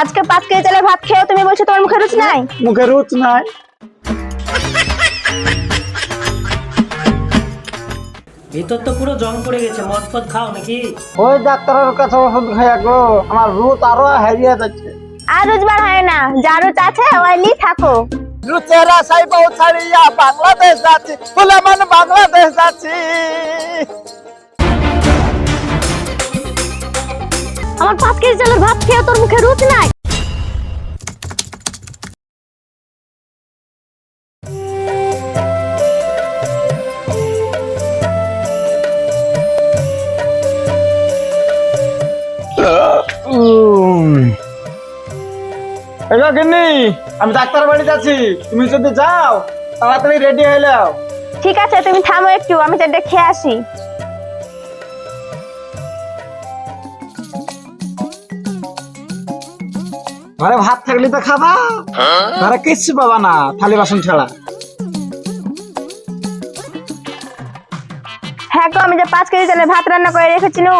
আজকে পাঁচ কেজি চালের ভাত খেয়েও তুমি বলছো তোমার মুখে রুচি নাই? মুখে রুচ নাই। ভিতর তো পুরো জং পড়ে গেছে মদ ফদ খাও নাকি? ওই ডাক্তারের কাছে ওষুধ খাইয়া গো আমার রুচ আরও হারিয়ে যাচ্ছে। আর রোজবার হয় না যা রুচ আছে ওইলি থাকো। রুচের বউ ছাড়িয়া বাংলাদেশ যাচ্ছি বলে মানে বাংলাদেশ যাচ্ছি। আমার পাঁচ কেজি চালের ভাত খেয়েও তোর মুখে রুচি নাই? গিন্নি আমি ডাক্তার বাড়ি যাচ্ছি তুমি যদি যাও তাড়াতাড়ি রেডি হয়ে ঠিক আছে তুমি থামো একটু আমি চারটে খেয়ে আসি। ঘরে ভাত থাকলে তো খাবা। ঘরে কিচ্ছু পাবা না, থালি বাসন ছাড়া। হ্যাঁ গো, আমি যে পাঁচ কেজি চালের ভাত রান্না করে রেখেছি নু।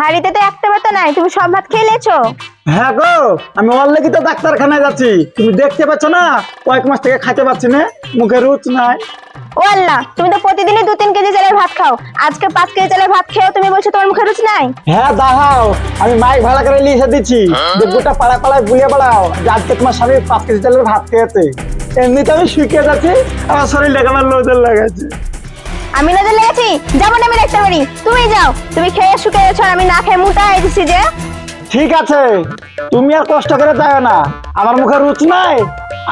হাড়িতে তো একটা ভাত নাই তুমি সব ভাত খেয়ে লেছো হ্যাঁ গো আমি অলরেডি তো ডাক্তারখানায় যাচ্ছি। তুমি দেখতে পাচ্ছ না কয়েক মাস থেকে খাইতে পাচ্ছি না মুখে রুচ নাই। ও আল্লাহ তুমি তো প্রতিদিনই দু তিন কেজি চালের ভাত খাও। আজকে পাঁচ কেজি চালের ভাত খেয়েও তুমি বলছো তোমার মুখে রুচি নাই? হ্যাঁ দাঁড়াও আমি মাইক ভাড়া করে লিখে দিচ্ছি। যে গোটা পাড়া পাড়ায় বুলিয়ে বেড়াও যে আজকে তোমার স্বামী পাঁচ কেজি চালের ভাত খেয়েছে। এমনিতে আমি শুকিয়ে যাচ্ছি আমার শরীর লেগে আমার লোদের লাগাচ্ছে আমি না নজর লেগেছি যাব না আমি দেখতে পারি তুমি যাও তুমি খেয়ে শুকিয়ে গেছো আমি না খেয়ে মোটা হয়ে গেছি যে। ঠিক আছে তুমি আর কষ্ট করে যাও না আমার মুখে রুচ নাই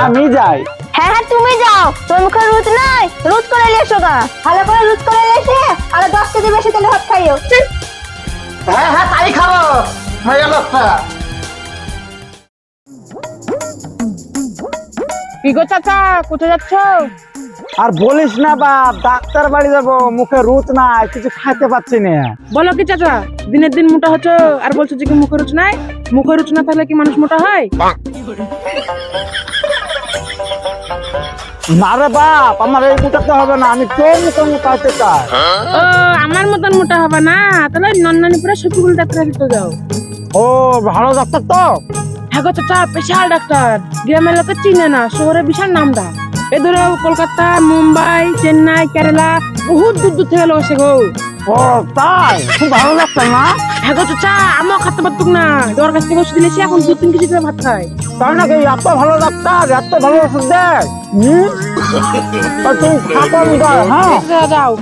আমি যাই। হ্যাঁ হ্যাঁ তুমি যাও তোমার মুখে রুচ নাই রুচ করে নিয়ে এসো গা। ভালো করে রুচ করে এসে আর দশ কেজি বেশি তেলে ভাত খাইও। হ্যাঁ হ্যাঁ তাই খাব। হয়ে গেল কি গো চাচা কোথায় যাচ্ছ? আর বলিস না বাপ ডাক্তার বাড়ি যাব মুখে রুচ নাই কিছু খাইতে পাচ্ছি না। বলো কি চাচা দিনের দিন মোটা হচ্ছ আর বলছো যে কি মুখে রুচ নাই? মুখে রুচ না থাকলে কি মানুষ মোটা হয়? না রে বাপ আমার এই মোটাতে হবে না আমি কেউ মুখে মোটাতে চাই। ও আমার মতন মোটা হবে না তাহলে নন্দানি পুরো সবগুলো ডাক্তার দিতে যাও। ও ভালো ডাক্তার তো। হ্যাঁ চাচা বিশাল ডাক্তার। গ্রামের লোকে চিনে না শহরে বিশাল নামটা এ ধরো কলকাতা মুম্বাই চেন্নাই কেরালা বহুত দূর দূর থেকে লোক আসে গো। ও তাই? খুব ভালো ডাক্তার না? হ্যাঁ গো চাচা আমিও খাতে পারতুক না। তোর কাছ থেকে ওষুধ নিয়েছি এখন দু তিন কেজি করে ভাত খাই। তাই নাকি? এত ভালো ডাক্তার এত ভালো ওষুধ দেয়? তুমি হ্যাঁ? যাও।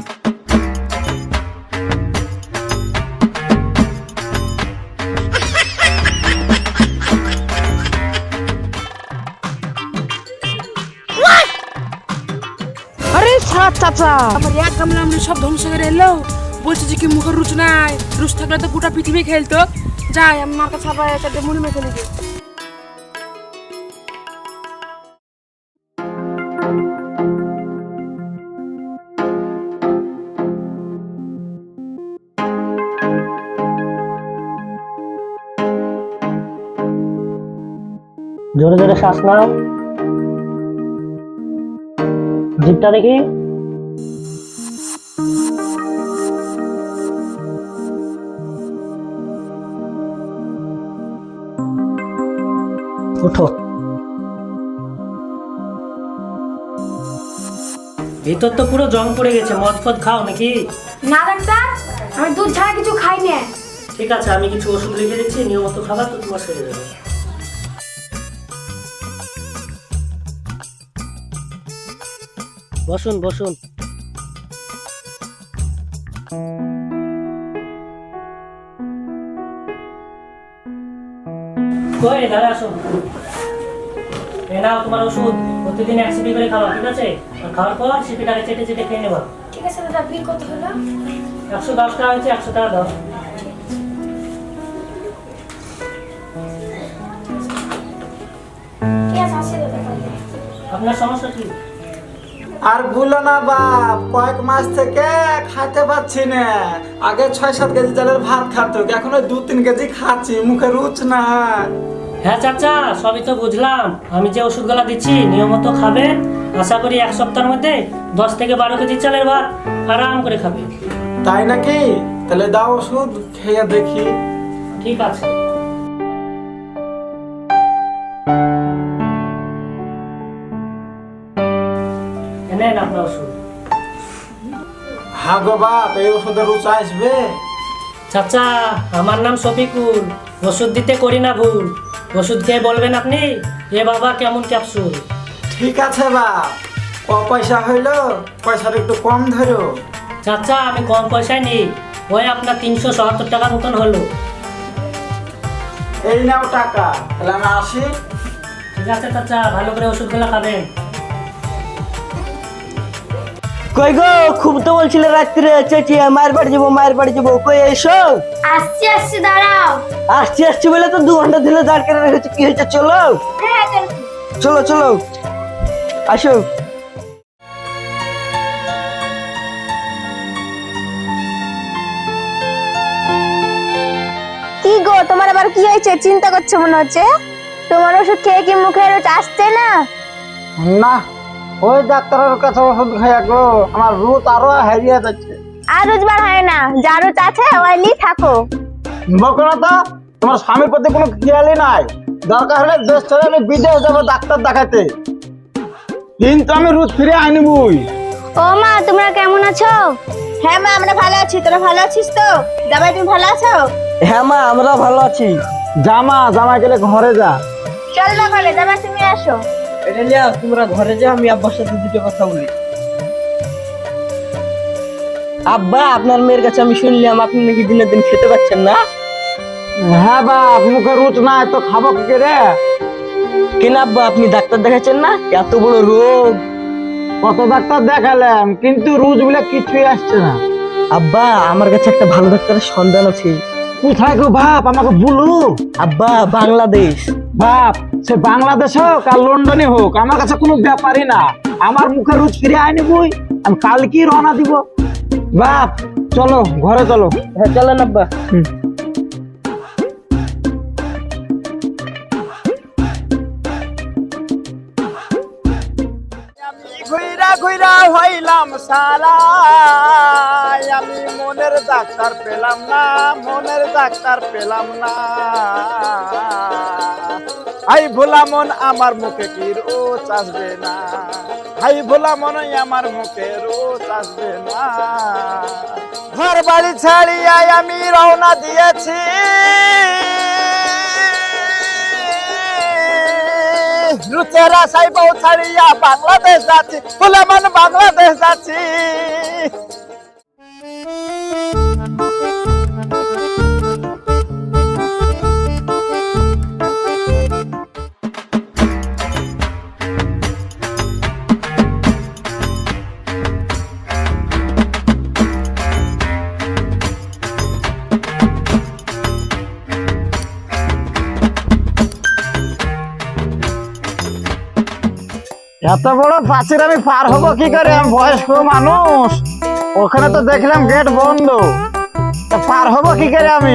চাচা আমার এক কামলা আমরা সব ধ্বংস করে এলো। বলছে যে কি মুখের রুচ নাই। রুচ থাকলে তো গোটা পৃথিবী খেলতো। যাই আমি মার কাছে আবার চারটে মুড়ি মেখে নিয়ে জোরে জোরে শ্বাস নাও। জিপটা দেখি। ভিতর তো পুরো জং পড়ে গেছে মদ ফদ খাও নাকি? না ডাক্তার আমি দুধ ছাড়া কিছু খাই না। ঠিক আছে আমি কিছু ওষুধ লিখে দিচ্ছি নিয়মিত খাবার তো তোমার যাবে। বসুন বসুন। কই ধারে আসুন। এ নাও তোমার ওষুধ প্রতিদিন এক সিপি করে খাওয়া ঠিক আছে? আর খাওয়ার পর সিপিটাকে চেটে চেটে খেয়ে নেবা। ঠিক আছে দাদা বিল কত হলো? একশো দশ টাকা হচ্ছে একশো টাকা দাও। আপনার সমস্যা কি? আর ভুলো না বাপ। কয়েক মাস থেকে খাইতে পাচ্ছি না। আগে ছয় সাত কেজি চালের ভাত খাতো এখন ওই দু তিন কেজি খাচ্ছি মুখে রুচ না হ্যাঁ চাচা সবই তো বুঝলাম। আমি যে ওষুধগুলো দিচ্ছি নিয়মিত খাবেন আশা করি এক সপ্তাহের মধ্যে দশ থেকে বারো কেজি চালের ভাত আরাম করে খাবে। তাই নাকি? তাহলে দাও ওষুধ খেয়ে দেখি। ঠিক আছে। এনেন আপনার ওষুধ। হ্যাঁ গো বাপ এই ওষুধের রুচ আসবে? চাচা আমার নাম শফিকুল। ওষুধ দিতে করি না ভুল। ওষুধ খেয়ে বলবেন আপনি? এ বাবা কেমন ক্যাপসুল? ঠিক আছে বাপ ক পয়সা হইল পয়সাটা একটু কম ধরো। চাচা আমি কম পয়সায় নিই। ওই আপনার তিনশো সত্তর টাকা মতন হলো। এই নাও টাকা। তাহলে আমি আসি। ঠিক আছে চাচা ভালো করে ওষুধগুলো খাবেন। কই গো? খুব তো বলছিলে রাত্রে। চেঁচিয়ে মায়ের বাড়ি যাব মায়ের বাড়ি যাব। কই এসো? আসছি আসছি দাঁড়াও। আসছি আসছি বলে তো দু ঘণ্টা দিলে দাঁড় করে রেখেছে কি হয়েছে? চলো। হ্যাঁ চল। চলো চলো। আসো। কি গো তোমার আবার কি হয়েছে? চিন্তা করছ মনে হচ্ছে? তোমার ওষুধ খেয়ে কি মুখে রোজ আসছে না? না ওই ডাক্তারের কাছে ওষুধ খাইয়া গো আমার রুচ আরও হারিয়ে যাচ্ছে। আর রোজবার হয় না যা রোজ আছে ওয়াইলি থাকো। বকো তো তোমার স্বামীর প্রতি কোনো খেয়ালই নাই। দরকার হলে দেশ ছেড়ে আমি বিদেশ যাব ডাক্তার দেখাতে। কিন্তু আমি রুচ ফিরে আনিবই ও মা তোমরা কেমন আছো? হ্যাঁ মা আমরা ভালো আছি। তোরা ভালো আছিস তো? জামাই তুমি ভালো আছো? হ্যাঁ মা আমরা ভালো আছি। জামা জামা গেলে ঘরে যা। চল না ঘরে জামাই তুমি আসো। এটা তোমরা ঘরে যাও আমি আব্বার সাথে দুটো কথা বলি। আব্বা আপনার মেয়ের কাছে আমি শুনলাম আপনি নাকি দিনের দিন খেতে পাচ্ছেন না? হ্যাঁ বাপ মুখে রুচ তো খাব কি রে কেন আব্বা আপনি ডাক্তার দেখাচ্ছেন না? এত বড় রোগ। কত ডাক্তার দেখালাম কিন্তু রুচ বলে কিছুই আসছে না। আব্বা আমার কাছে একটা ভালো ডাক্তারের সন্ধান আছে। কোথায় গো বাপ আমাকে বলো। আব্বা বাংলাদেশ। বাপ সে বাংলাদেশ হোক আর লন্ডনে হোক আমার কাছে কোনো ব্যাপারই না। আমার মুখে রুচ ফিরে আইনি বই আমি কালকেই রওনা দিব। বাপ চলো ঘরে চলো। হ্যাঁ চলেন আব্বা। হইলাম সালা আমি মনের ডাক্তার পেলাম না, মনের ডাক্তার পেলাম না। আই ভোলা মন, আমার মুখে কি রোজ আসবে না? হাই ভোলা মন, আমার মুখে রোজ আসবে না। ঘর বাড়ি ছাড়িয়া আমি রওনা দিয়েছি। রুচের আশাই ছাড়িয়া বাংলাদেশ যাচ্ছি ভোলা বাংলাদেশ যাচ্ছি। এত বড় প্রাচীর আমি পার হব কি করে? আমি বয়স্ক মানুষ। ওখানে তো দেখলাম গেট বন্ধ। পার হব কি করে আমি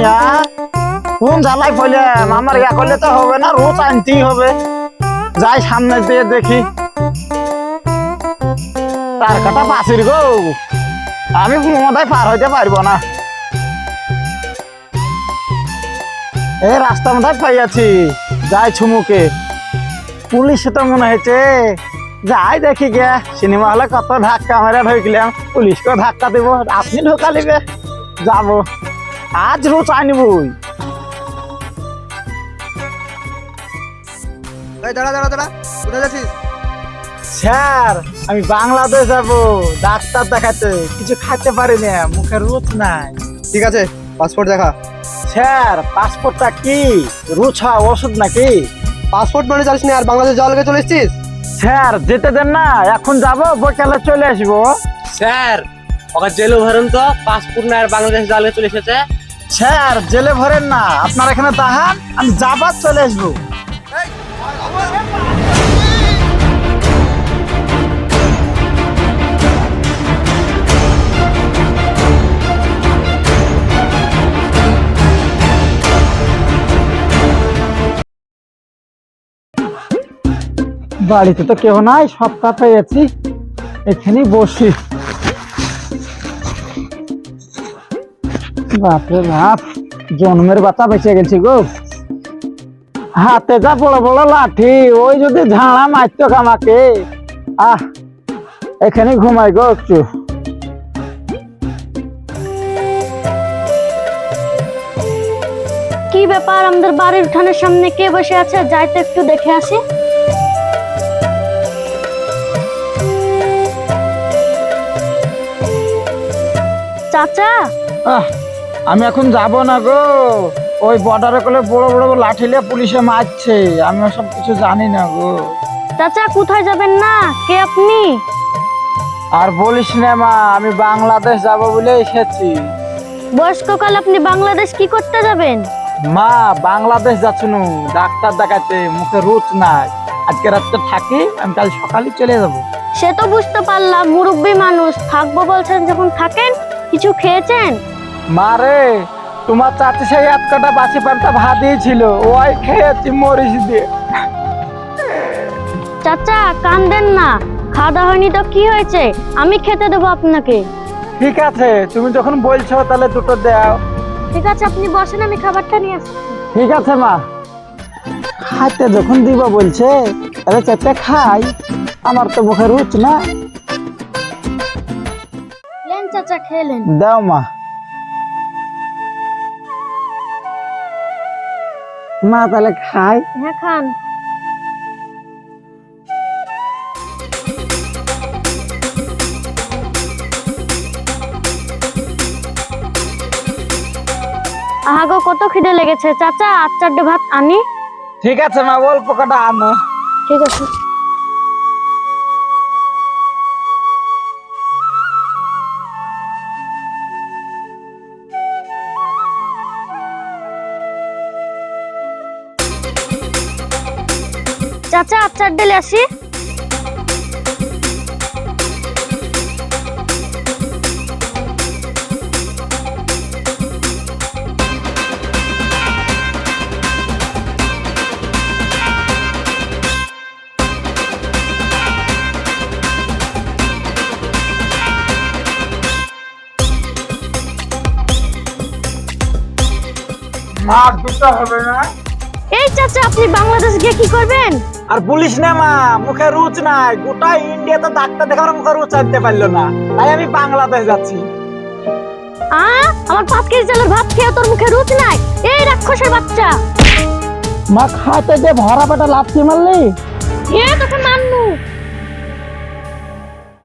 কোন জ্বালাই পড়লাম? আমার ইয়া করলে তো হবে না, রোজ আনতেই হবে। যাই সামনে দিয়ে দেখি। তার কাটা পাচির গো। আমি মতায় পার হইতে পারব না। এই রাস্তা মধ্যে পাইয়াছি। যাই ছুমুকে পুলিশে তো মনে হয়েছে যাই দেখি গে সিনেমা হলে কত ধাক্কা মেরে ঢুকলাম পুলিশকে ধাক্কা দিব আপনি ঢোকা দিবে যাব। আজ রোজ আনিবই দাঁড়া দাঁড়া দাঁড়া কোথায় যাচ্ছিস? স্যার আমি বাংলাদেশ যাব ডাক্তার দেখাতে কিছু খাইতে পারি না মুখে রুচ নাই। ঠিক আছে পাসপোর্ট দেখা। স্যার পাসপোর্টটা কি? রুছা ওষুধ নাকি? পাসপোর্ট মানে জানিস না আর বাংলাদেশ লেগে চলে এসেছিস? স্যার যেতে দেন না এখন যাব বৈকালে চলে আসব। স্যার ওকে জেলে ভরেন তো পাসপোর্ট না আর বাংলাদেশ জালে চলে এসেছে। স্যার জেলে ভরেন না আপনার এখানে তাহান আমি যাবার চলে আসব। বাড়িতে তো কেউ নাই, সব সপ্তাহ পেয়েছি এখানে বসি। বাপরে বাপ, জন্মের বাচ্চা বেঁচে গেছি গো। হাতে যা বড় বড় লাঠি, ওই যদি ঝাড়া মারতো আমাকে। আহ, এখানে ঘুমাই গো একটু। কি ব্যাপার, আমাদের বাড়ির উঠানের সামনে কে বসে আছে? যাই তো একটু দেখে আসি। চাচা? আহ আমি এখন যাব না গো। ওই বর্ডারে কোলে বড় বড় লাঠি নিয়ে পুলিশে মারছে। আমি সব কিছু জানি না গো। চাচা কোথায় যাবেন না? কে আপনি? আর বলিস না মা আমি বাংলাদেশ যাব বলে এসেছি। বয়স্ককাল আপনি বাংলাদেশ কি করতে যাবেন? মা বাংলাদেশ যাচ্ছনু ডাক্তার দেখাতে মুখে রুচ নাই। আজকে রাত্রে থাকি আমি কাল সকালে চলে যাব। সে তো বুঝতে পারলাম মুরব্বী মানুষ। থাকব বলছেন যখন থাকেন কিছু খেয়েছেন? মা রে তোমার চাচি সেই এক কটা বাসি পান্তা ভাত দিয়েছিল ওই খেয়েছি মরিচ দিয়ে। চাচা কান্দেন না খাওয়া হয়নি তো কি হয়েছে? আমি খেতে দেবো আপনাকে। ঠিক আছে তুমি যখন বলছো তাহলে দুটো দাও। ঠিক আছে আপনি বসেন আমি খাবারটা নিয়ে আসছি। ঠিক আছে মা। খাইতে যখন দিব বলছে তাহলে চারটে খাই আমার তো মুখে রুচ না। চাচা খেলেন। দাও মা। মা তাহলে খাই। হ্যাঁ খান। আহাগো কত খিদে লেগেছে। চাচা আর চারটে ভাত আনি। ঠিক আছে মা অল্প কটা আনো। ঠিক আছে। চাচা আর চারটে লে আসি মা দুটো হবে না। এই চাচা আপনি বাংলাদেশ গিয়ে কি করবেন? আর বলিস না মা মুখে রুচ নাই। গোটা ইন্ডিয়াতে ডাক্তার দেখার মুখে রুচ আনতে পারল না। তাই আমি বাংলাদেশ যাচ্ছি। আ আমার পাঁচ কেজি চালের ভাত খেয়ে তোর মুখে রুচ নাই? এই রাক্ষসের বাচ্চা। মা খাতে যে ভরা পেটা লাফ মারলি? এ তোকে মাননু